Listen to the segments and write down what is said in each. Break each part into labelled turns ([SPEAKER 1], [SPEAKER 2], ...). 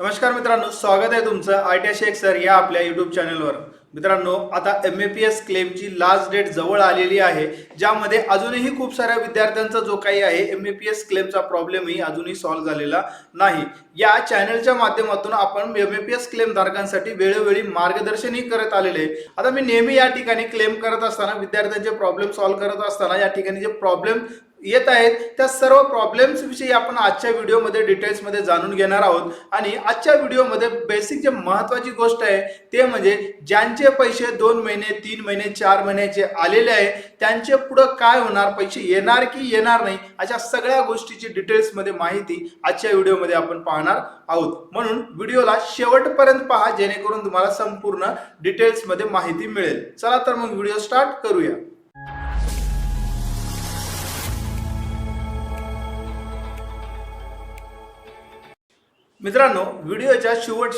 [SPEAKER 1] नमस्कार मित्रांनो स्वागत आहे तुमचं आय टी शेख सर या आपल्या यूट्यूब चॅनलवर मित्रांनो आता एम ए पी एस क्लेमची लास्ट डेट जवळ आलेली आहे ज्यामध्ये अजूनही खूप साऱ्या विद्यार्थ्यांचा जो काही आहे एम ए पी एस क्लेमचा प्रॉब्लेमही अजूनही सॉल्व्ह झालेला नाही. या चॅनलच्या माध्यमातून आपण M A P S claim धारकांसाठी वेळोवेळी मार्गदर्शनही करत आलेले आहे. आता मी नेहमी या ठिकाणी क्लेम करत असताना विद्यार्थ्यांचे प्रॉब्लेम सॉल्व्ह करत असताना या ठिकाणी जे प्रॉब्लेम येत आहेत. त्या सर्व प्रॉब्लेम्स विषयी आपण आजच्या व्हिडिओमध्ये डिटेल्समध्ये जाणून घेणार आहोत. आणि आजच्या व्हिडिओमध्ये बेसिक जे महत्वाची गोष्ट आहे ते म्हणजे ज्यांचे पैसे दोन महिने तीन महिने चार महिन्याचे आलेले आहे त्यांचे पुढं काय होणार पैसे येणार की येणार नाही अशा सगळ्या गोष्टीची डिटेल्समध्ये माहिती आजच्या व्हिडिओमध्ये आपण पाहणार आहोत. म्हणून व्हिडिओला शेवटपर्यंत पहा जेणेकरून तुम्हाला संपूर्ण डिटेल्समध्ये माहिती मिळेल. चला तर मग व्हिडिओ स्टार्ट करूया. मित्रांनो व्हिडिओच्या शेवट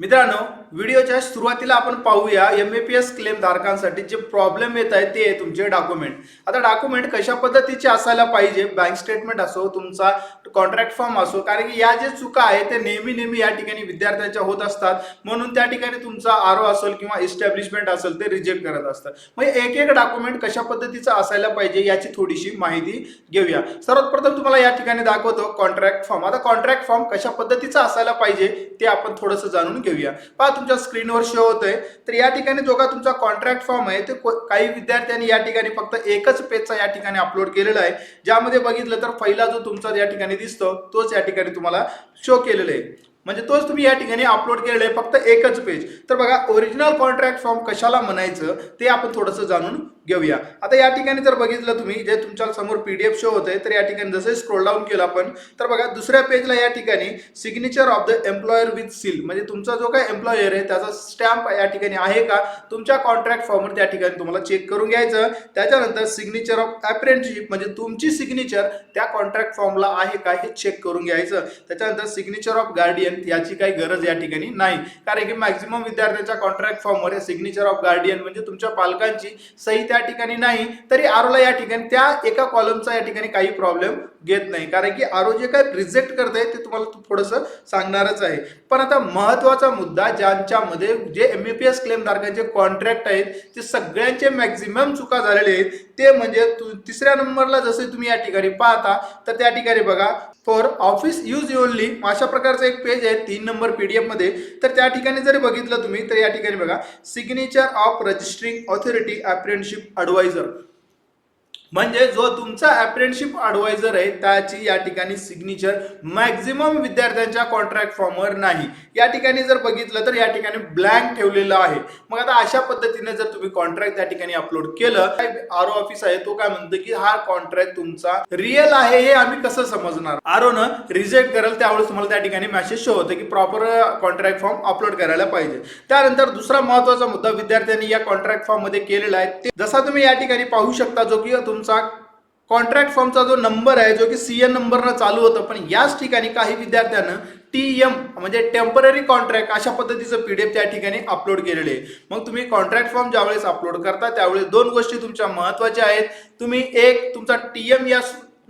[SPEAKER 1] मित्रांनो व्हिडिओच्या सुरुवातीला आपण पाहूया M A P S claim धारकांसाठी जे प्रॉब्लेम येत आहे ते आहे तुमचे डॉक्युमेंट आता डॉक्युमेंट कशा पद्धतीचे असायला पाहिजे? बँक स्टेटमेंट असो तुमचा कॉन्ट्रॅक्ट फॉर्म असो कारण की या जे चुका आहे ते नेहमी नेहमी या ठिकाणी विद्यार्थ्यांच्या होत असतात. म्हणून त्या ठिकाणी तुमचा आर ओ असेल किंवा इस्टॅब्लिशमेंट असेल ते रिजेक्ट करत असतात. मग एक एक डॉक्युमेंट कशा पद्धतीचं असायला पाहिजे याची थोडीशी माहिती घेऊया. सर्वात प्रथम तुम्हाला या ठिकाणी दाखवतो कॉन्ट्रॅक्ट फॉर्म आता कॉन्ट्रॅक्ट फॉर्म कशा पद्धतीचा असायला पाहिजे ते आपण थोडंसं जाणून घेऊ ठेवूया. पहा तुमच्या स्क्रीनवर शो होतोय. तर या ठिकाणी जो का तुमचा कॉन्ट्रॅक्ट फॉर्म आहे ते काही विद्यार्थ्यांनी या ठिकाणी फक्त एकच पेजचा या ठिकाणी अपलोड केलेला आहे. ज्यामध्ये बघितलं तर पहिला जो तुमचा या ठिकाणी दिसतो तोच या ठिकाणी तुम्हाला शो केलेला आहे. म्हणजे तोच तुम्ही या ठिकाणी अपलोड केलेला आहे फक्त एकच पेज तर बघा ओरिजिनल कॉन्ट्रॅक्ट फॉर्म कशाला म्हणायचं ते आपण थोडंसं जाणून घेऊया. आता या ठिकाणी जर बघितलं तुम्ही जे तुमच्यासमोर पीडीएफ शो होते तर या ठिकाणी जसं स्क्रोल डाऊन केलं आपण तर बघा दुसऱ्या पेजला या ठिकाणी signature of the employer with seal म्हणजे तुमचा जो काय एम्प्लॉयर आहे त्याचा स्टॅम्प या ठिकाणी आहे का? तुमच्या कॉन्ट्रॅक्ट फॉर्मवर त्या ठिकाणी तुम्हाला चेक करून घ्यायचं. त्याच्यानंतर सिग्नेचर ऑफ अप्रेंटिसशिप म्हणजे तुमची सिग्नेचर त्या कॉन्ट्रॅक्ट फॉर्मला आहे का हे चेक करून घ्यायचं. त्याच्यानंतर सिग्नेचर ऑफ गार्डियन याची काही गरज या ठिकाणी नाही. कारण की मॅक्झिमम विद्यार्थ्यांच्या कॉन्ट्रॅक्ट फॉर्मवर सिग्नेचर ऑफ गार्डियन म्हणजे तुमच्या पालकांची सही त्या या ठिकाणी नाही तरी आरोला या ठिकाणी त्या एका कॉलमचा या ठिकाणी काही प्रॉब्लेम घेत नाही. कारण की आरो जे काय रिजेक्ट करत आहे ते तुम्हाला थोडंसं सांगणारच आहे. पण आता महत्त्वाचा मुद्दा ज्यांच्यामध्ये जे M A P S claim धारकांचे contract आहेत ते सगळ्यांचे मॅक्झिमम चुका झालेले आहेत ते म्हणजे तिसऱ्या नंबरला जसे तुम्ही या ठिकाणी पाहता तर त्या ठिकाणी बघा फॉर ऑफिस यूज ओनली अशा प्रकारचं एक पेज आहे तीन नंबर पीडीएफमध्ये. तर त्या ठिकाणी जरी बघितलं तुम्ही तर या ठिकाणी बघा signature of registering authority apprenticeship advisor म्हणजे जो तुमचा अप्रेंटशिप ॲडवायझर आहे त्याची या ठिकाणी सिग्नेचर मॅक्झिमम विद्यार्थ्यांच्या कॉन्ट्रॅक्ट फॉर्मवर नाही. या ठिकाणी जर बघितलं तर या ठिकाणी ब्लँक ठेवलेलं आहे. मग आता अशा पद्धतीने जर तुम्ही कॉन्ट्रॅक्ट त्या ठिकाणी अपलोड केलं आर ओ ऑफिस आहे तो काय म्हणतो की हा कॉन्ट्रॅक्ट तुमचा रिअल आहे हे आम्ही कसं समजणार? आर ओ न रिजेक्ट करेल त्यावेळेस तुम्हाला त्या ठिकाणी मेसेज शो होतं की प्रॉपर कॉन्ट्रॅक्ट फॉर्म अपलोड करायला पाहिजे. त्यानंतर दुसरा महत्त्वाचा मुद्दा विद्यार्थ्यांनी या कॉन्ट्रॅक्ट फॉर्ममध्ये केलेला आहे ते जसा तुम्ही या ठिकाणी पाहू शकता जो की तुमचा कॉन्ट्रॅक्ट फॉर्मचा जो नंबर आहे जो की सी एन नंबरनं चालू होतं पण याच ठिकाणी काही विद्यार्थ्यांना टी एम म्हणजे टेंपररी कॉन्ट्रॅक्ट अशा पद्धतीचं पी डी एफ त्या ठिकाणी अपलोड केलेले आहे. मग तुम्ही कॉन्ट्रॅक्ट फॉर्म ज्यावेळेस अपलोड करता त्यावेळेस दोन गोष्टी तुमच्या महत्त्वाच्या आहेत. तुम्ही एक तुमचा टी एम या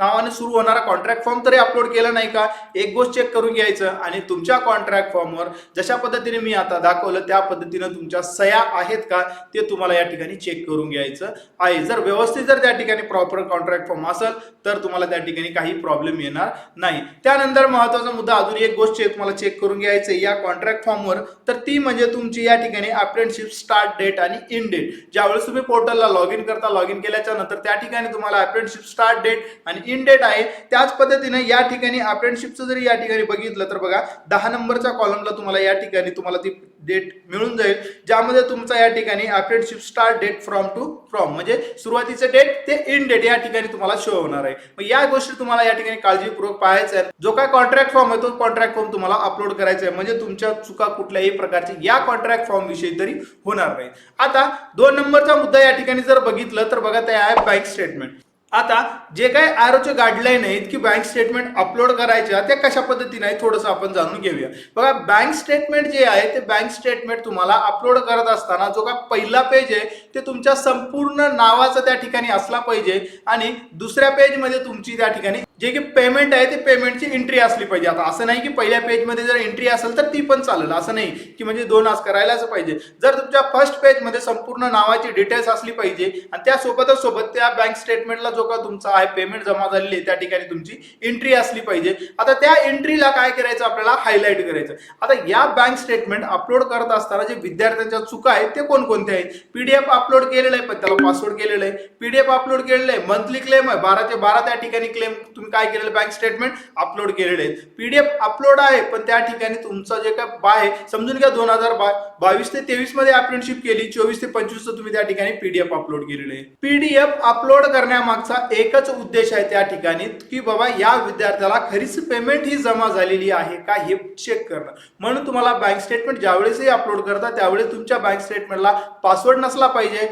[SPEAKER 1] नावाने सुरू होणारा कॉन्ट्रॅक्ट फॉर्म तरी अपलोड केला नाही का? एक गोष्ट चेक करून घ्यायचं आणि तुमच्या कॉन्ट्रॅक्ट फॉर्मवर जशा पद्धतीने मी आता दाखवलं त्या पद्धतीनं तुमच्या सह्या आहेत का? ते तुम्हाला या ठिकाणी चेक करून घ्यायचं आहे. जर व्यवस्थित जर त्या ठिकाणी प्रॉपर कॉन्ट्रॅक्ट फॉर्म असेल तर तुम्हाला त्या ठिकाणी काही प्रॉब्लेम येणार नाही. त्यानंतर महत्त्वाचा मुद्दा अजून एक गोष्ट तुम्हाला चेक करून घ्यायचं या कॉन्ट्रॅक्ट फॉर्मवर तर ती म्हणजे तुमची या ठिकाणी अप्रेंटशिप स्टार्ट डेट आणि इन डेट ज्यावेळेस तुम्ही पोर्टलला लॉग इन करता लॉग इन केल्याच्यानंतर त्या ठिकाणी तुम्हाला अप्रेंटशिप स्टार्ट डेट आणि इन डेट आहे त्याच पद्धतीने या ठिकाणी अप्रेंटशिपचं जरी या ठिकाणी बघितलं तर बघा दहा नंबरच्या कॉलमला तुम्हाला या ठिकाणी तुम्हाला ती डेट मिळून जाईल. ज्यामध्ये तुमचा या ठिकाणी apprenticeship start date from to from म्हणजे सुरुवातीचे डेट ते इन डेट या ठिकाणी तुम्हाला शो होणार आहे. मग या गोष्टी तुम्हाला या ठिकाणी काळजीपूर्वक पाहायचं आहे. जो काय कॉन्ट्रॅक्ट फॉर्म आहे तो कॉन्ट्रॅक्ट फॉर्म तुम्हाला अपलोड करायचा आहे. म्हणजे तुमच्या चुका कुठल्याही प्रकारची या कॉन्ट्रॅक्ट फॉर्म विषयी तरी होणार नाही. आता दोन नंबरचा मुद्दा या ठिकाणी जर बघितलं तर बघा ते आहे बँक स्टेटमेंट आता जे काही आरोचे गाईडलाईन आहेत की बँक स्टेटमेंट अपलोड करायच्या त्या कशा पद्धतीने आहे थोडंसं आपण जाणून घेऊया. बघा बँक स्टेटमेंट जे आहे ते बँक स्टेटमेंट तुम्हाला अपलोड करत असताना जो का पहिला पेज आहे ते तुमच्या संपूर्ण नावाचं त्या ठिकाणी असला पाहिजे आणि दुसऱ्या पेजमध्ये तुमची त्या ठिकाणी जे की पेमेंट आहे ते पेमेंटची एंट्री असली पाहिजे. आता असं नाही की पहिल्या पेजमध्ये जर एंट्री असेल तर ती पण चालेल. असं नाही की म्हणजे दोन आज करायलाच पाहिजे. जर तुमच्या फर्स्ट पेजमध्ये संपूर्ण नावाची डिटेल्स असली पाहिजे आणि त्यासोबतच सोबत त्या बँक स्टेटमेंटला जो का तुमचा आहे पेमेंट जमा झालेली आहे त्या ठिकाणी तुमची एंट्री असली पाहिजे. आता त्या एंट्रीला काय करायचं आपल्याला? हायलाईट करायचं. आता या बँक स्टेटमेंट अपलोड करत असताना जे विद्यार्थ्यांच्या चुका आहेत ते कोणकोणते आहेत? पीडीएफ अपलोड केलेलं आहे पण त्याला पासवर्ड केलेलं आहे. पीडीएफ अपलोड केलेलं आहे. मंथली क्लेम आहे. बारा ते बारा त्या ठिकाणी क्लेम तुम्ही काय केलेलं बँक स्टेटमेंट अपलोड केलेले आहेत. पीडीएफ अपलोड आहे पण त्या ठिकाणी तुमचं जे काय बाय आहे समजून घ्या दोन हजार बावीस ते तेवीसमध्ये अप्रेंटशिप केली चोवीस ते पंचवीस तुम्ही त्या ठिकाणी पीडीएफ अपलोड केलेले आहे. पीडीएफ अपलोड करण्यामागचा एकच उद्देश आहे त्या ठिकाणी की बाबा या विद्यार्थ्याला खरीच पेमेंट ही जमा झालेली आहे का हे चेक करणं. म्हणून तुम्हाला बँक स्टेटमेंट ज्यावेळेसही अपलोड करता त्यावेळेस तुमच्या बँक स्टेटमेंटला पासवर्ड नसला पाहिजे.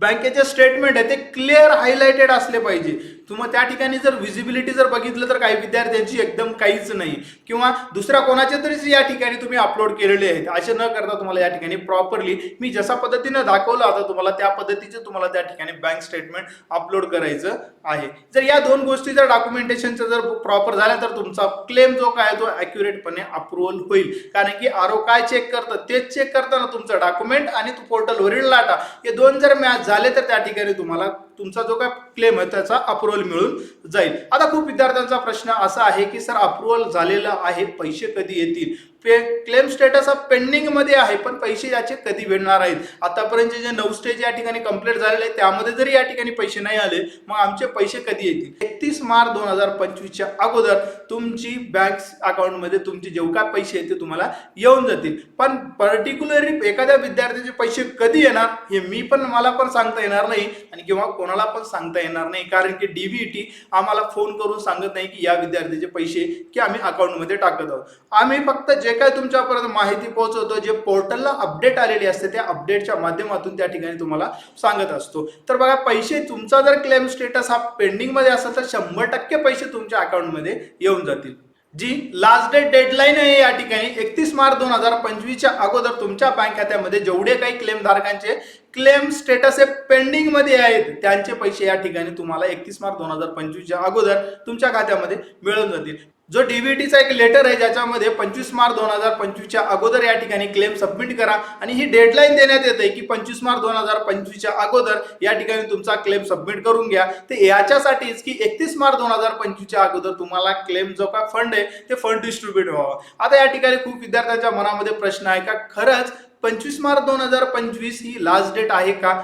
[SPEAKER 1] बँकेचे स्टेटमेंट आहे ते क्लिअर हायलाइटेड असले पाहिजे. तुम्ही त्या ठिकाणी जर विजिबिलिटी जर बघितलं तर काही विद्यार्थ्यांची एकदम काहीच नाही. किंवा दुसऱ्या कोणाचे तरी या ठिकाणी तुम्ही अपलोड केलेले आहेत. असे न करता तुम्हाला या ठिकाणी प्रॉपरली मी जशा पद्धतीने दाखवलं आता तुम्हाला त्या पद्धतीचे तुम्हाला त्या ठिकाणी बँक स्टेटमेंट अपलोड करायचं आहे. जर या दोन गोष्टी जर डॉक्युमेंटेशनचं जर प्रॉपर झाल्या तर तुमचा क्लेम जो काय तो अॅक्युरेटपणे अप्रुव्हल होईल. कारण की आरो काय चेक करतं तेच चेक करताना तुमचं डॉक्युमेंट आणि तो पोर्टलवरील लाटा. हे दोन जर मॅच झाले तर त्या ठिकाणी तुम्हाला तुमचा जो काय क्लेम आहे त्याचा अप्रुव्हल मिळून जाईल. आता खूप विद्यार्थ्यांचा प्रश्न असा आहे की सर अप्रुव्हल झालेला आहे पैसे कधी येतील? पे क्लेम स्टेटस हा पेंडिंगमध्ये आहे पण पैसे याचे कधी भेटणार आहेत? आतापर्यंत जे नऊ स्टेज या ठिकाणी कंप्लीट झालेले आहेत त्यामध्ये जरी या ठिकाणी पैसे नाही आले मग आमचे पैसे कधी येतील? एकतीस मार्च दोन हजार पंचवीसच्या अगोदर तुमची बँक अकाउंटमध्ये तुमचे जेव काय पैसे आहेत ते तुम्हाला येऊन जातील. पण पर्टिक्युलरली एखाद्या विद्यार्थ्याचे पैसे कधी येणार हे मी पण मला पण सांगता येणार नाही आणि किंवा कोणाला पण सांगता येणार नाही. कारण की डीबीटी आम्हाला फोन करून सांगत नाही की या विद्यार्थ्याचे पैसे की आम्ही अकाउंटमध्ये टाकत आहोत. आम्ही फक्त जे काय तुमच्यापर्यंत माहिती पोहोचवतो जे पोर्टलला अपडेट आलेली असते त्या अपडेटच्या माध्यमातून त्या ठिकाणी तुम्हाला सांगत असतो. तर बघा पैसे तुमचा जर क्लेम स्टेटस हा पेंडिंगमध्ये असेल तर शंभर टक्के पैसे तुमच्या अकाउंटमध्ये येऊन जातील. जी लास्ट डेट डेडलाईन आहे या ठिकाणी एकतीस मार्च दोन हजार पंचवीसच्या अगोदर तुमच्या बँक खात्यामध्ये जेवढे काही क्लेम धारकांचे क्लेम स्टेटस हे पेंडिंगमध्ये आहेत. त्यांचे पैसे या ठिकाणी तुम्हाला एकतीस मार्च दोन हजार पंचवीसच्या अगोदर तुमच्या खात्यामध्ये मिळून जातील. जो डीबीटीचा एक लेटर आहे ज्याच्यामध्ये पंचवीस मार्च दोन हजार पंचवीसच्या अगोदर या ठिकाणी क्लेम सबमिट करा. आणि ही डेडलाईन देण्यात येते की पंचवीस मार्च दोन हजार पंचवीसच्या अगोदर या ठिकाणी तुमचा क्लेम सबमिट करून घ्या. ते याच्यासाठीच की एकतीस मार्च दोन हजार पंचवीसच्या अगोदर तुम्हाला क्लेम जो काय फंड आहे ते फंड डिस्ट्रीब्युट व्हावा. आता या ठिकाणी खूप विद्यार्थ्यांच्या मनामध्ये प्रश्न आहे का? खरंच पंचवीस मार्च दोन हजार पंचवीस ही लास्ट डेट आहे का?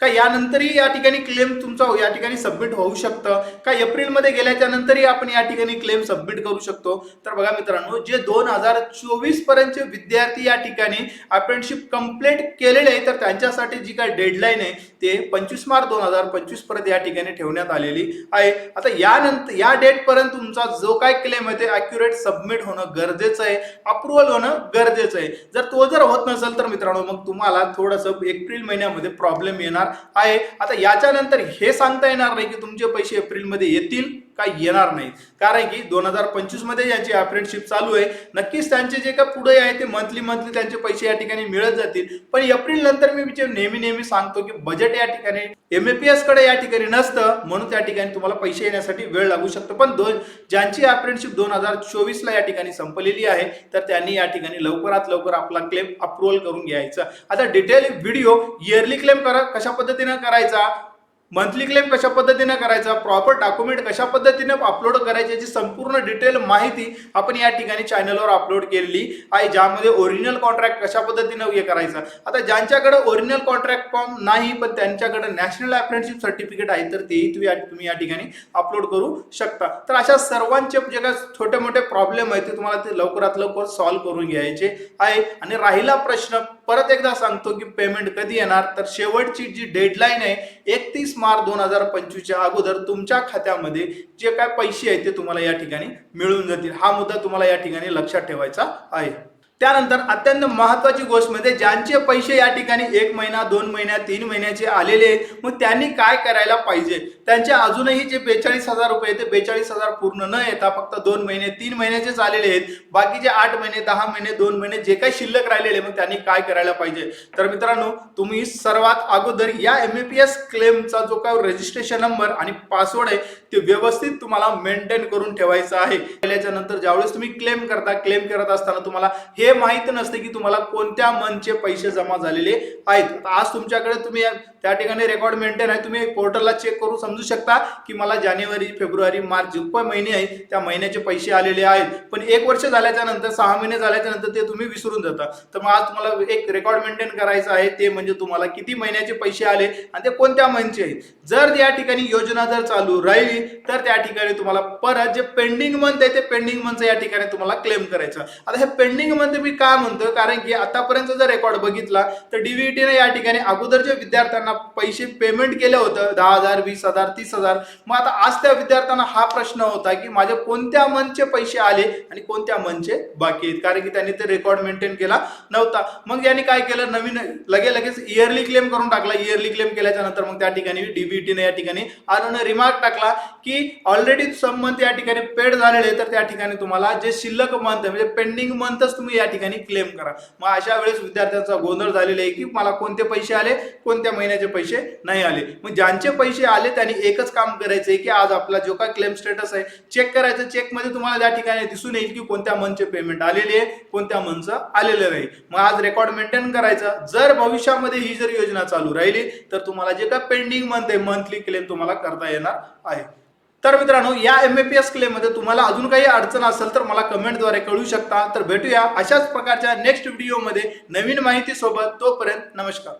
[SPEAKER 1] का यानंतरही या ठिकाणी क्लेम तुमचा हो- या ठिकाणी सबमिट होऊ शकतं? का एप्रिलमध्ये गेल्याच्या नंतरही आपण या ठिकाणी क्लेम सबमिट करू शकतो? तर बघा मित्रांनो जे दोन हजार चोवीस पर्यंतचे विद्यार्थी या ठिकाणी अप्रेंटशिप कंप्लीट केलेले आहे तर त्यांच्यासाठी जी काय डेडलाईन आहे ते पंचवीस मार्च दोन हजार पंचवीसपर्यंत या ठिकाणी ठेवण्यात आलेली आहे. आता यानंतर या डेट पर्यंत तुमचा जो काय क्लेम आहे ते अॅक्युरेट सबमिट होणं गरजेचं आहे. अप्रुव्हल होणं गरजेचं आहे. जर तो जर होत नसेल तर मित्रांनो मग तुम्हाला थोडंसं एप्रिल महिन्यामध्ये प्रॉब्लेम येणार आहे. आता याच्यानंतर हे सांगता येणार नाही की तुमचे पैसे एप्रिलमध्ये येतील. काय येणार नाही कारण की दोन हजार पंचवीसमध्ये यांची अप्रेंटशिप चालू आहे नक्कीच त्यांचे जे काय पुढे आहे ते मंथली मंथली त्यांचे पैसे या ठिकाणी मिळत जातील. पण एप्रिल नंतर मी नेहमी नेहमी सांगतो की बजेट या ठिकाणी एमएपीएसकडे या ठिकाणी नसतं म्हणून त्या ठिकाणी तुम्हाला पैसे येण्यासाठी वेळ लागू शकतो. पण दोन ज्यांची अप्रेंटशिप दोन हजार चोवीस ला या ठिकाणी संपलेली आहे तर त्यांनी या ठिकाणी लवकरात लवकर आपला क्लेम अप्रुव्हल करून घ्यायचा. आता डिटेल व्हिडिओ इयरली क्लेम करा कशा पद्धतीने करायचा? मंथली क्लेम कशा पद्धतीने करायचा? प्रॉपर डॉक्युमेंट कशा पद्धतीने अपलोड करायची याची संपूर्ण डिटेल माहिती आपण या ठिकाणी चॅनलवर अपलोड केलेली आहे ज्यामध्ये ओरिजिनल कॉन्ट्रॅक्ट कशा पद्धतीने हे करायचा. आता ज्यांच्याकडे ओरिजिनल कॉन्ट्रॅक्ट फॉर्म नाही पण त्यांच्याकडे नॅशनल अप्रेंटिसशिप सर्टिफिकेट आहे तर तेही तुम्ही तुम्ही या ठिकाणी अपलोड करू शकता. तर अशा सर्वांचे जे काय छोटे मोठे प्रॉब्लेम आहेत ते तुम्हाला ते लवकरात लवकर सॉल्व्ह करून घ्यायचे आहे. आणि राहिला प्रश्न परत एकदा सांगतो की पेमेंट कधी येणार? तर शेवटची जी डेडलाईन आहे एकतीस मार्च दोन हजार पंचवीसच्या अगोदर तुमच्या खात्यामध्ये जे काय पैसे आहेत ते तुम्हाला या ठिकाणी मिळून जातील. हा मुद्दा तुम्हाला या ठिकाणी लक्षात ठेवायचा आहे. त्यानंतर अत्यंत महत्वाची गोष्ट म्हणजे ज्यांचे पैसे या ठिकाणी एक महिना दोन महिन्या तीन महिन्याचे आलेले आहेत मग त्यांनी काय करायला पाहिजे? त्यांचे अजूनही जे बेचाळीस हजार रुपये ते बेचाळीस हजार पूर्ण न येता फक्त दोन महिने तीन महिन्याचेच आलेले आहेत. बाकीचे आठ महिने दहा महिने दोन महिने जे काही शिल्लक राहिलेले मग त्यांनी काय करायला पाहिजे? तर मित्रांनो तुम्ही सर्वात अगोदर या एम ए पी एस क्लेमचा जो काय रजिस्ट्रेशन नंबर आणि पासवर्ड आहे ते व्यवस्थित तुम्हाला मेंटेन करून ठेवायचं आहे. केल्याच्यानंतर ज्यावेळेस तुम्ही क्लेम करता क्लेम करत असताना तुम्हाला हे माहीत नसते की तुम्हाला कोणत्या मनचे पैसे जमा झालेले आहेत. आज तुमच्याकडे तुम्ही त्या ठिकाणी रेकॉर्ड मेंटेन आहे तुम्ही पोर्टलला चेक करून समजा शकता की मला जानेवारी फेब्रुवारी मार्च जे पण महिने आहेत त्या महिन्याचे पैसे आलेले आहेत. पण एक वर्ष झाल्याच्यानंतर सहा महिने झाल्याच्यानंतर ते तुम्ही विसरून जाता. तर मग आज तुम्हाला एक रेकॉर्ड मेंटेन करायचं आहे ते म्हणजे तुम्हाला किती महिन्याचे पैसे आले आणि ते कोणत्या महिन्याचे आहेत. जर या ठिकाणी योजना जर चालू राहिली तर त्या ठिकाणी तुम्हाला परत जे पेंडिंग मंथ आहे ते पेंडिंग मंथचं या ठिकाणी तुम्हाला क्लेम करायचं. आता हे पेंडिंग मंथ मी काय म्हणतो कारण की आतापर्यंत जर रेकॉर्ड बघितला तर डीव्हीटीने या ठिकाणी अगोदरच्या विद्यार्थ्यांना पैसे पेमेंट केलं होतं दहा हजार वीस हजार तीस हजार. मग आता आज त्या विद्यार्थ्यांना हा प्रश्न होता की माझे कोणत्या मनचे पैसे आले आणि कोणत्या मनचे बाकी आहेत? कारण की त्यांनी ते रेकॉर्ड मेंटेन केला नव्हता. मग यांनी काय केलं? नवीन लगे लगेच इयरली क्लेम करून टाकला. इयरली क्लेम केल्याच्यानंतर मग त्या ठिकाणी डीबीटीने या ठिकाणी आणून रिमार्क टाकला की ऑलरेडी सम मंथ या ठिकाणी पेड झालेले तर त्या ठिकाणी तुम्हाला जे शिल्लक मंथ म्हणजे पेंडिंग मंथच तुम्ही या ठिकाणी क्लेम करा. मग अशा वेळेस विद्यार्थ्यांचा गोंधळ झालेला आहे की मला कोणते पैसे आले? कोणत्या महिन्याचे पैसे नाही आले? मग ज्यांचे पैसे आले त्यांनी एकच काम करायचं आहे की आज आपला जो काय क्लेम स्टेटस आहे चेक करायचं चेकमध्ये तुम्हाला त्या ठिकाणी दिसून येईल की कोणत्या मंथचे पेमेंट आलेले आहे कोणत्या मंथचं आलेलं नाही. मग आज रेकॉर्ड मेंटेन करायचं. जर भविष्यामध्ये ही जर योजना चालू राहिली तर तुम्हाला जे काय पेंडिंग मंथ आहे मंथली क्लेम तुम्हाला करता येणार आहे. तर मित्रांनो या एम ए पी एस क्लेममध्ये तुम्हाला अजून काही अडचण असेल तर मला कमेंटद्वारे कळू शकता. तर भेटूया अशाच प्रकारच्या नेक्स्ट व्हिडिओमध्ये नवीन माहिती सोबत तोपर्यंत नमस्कार.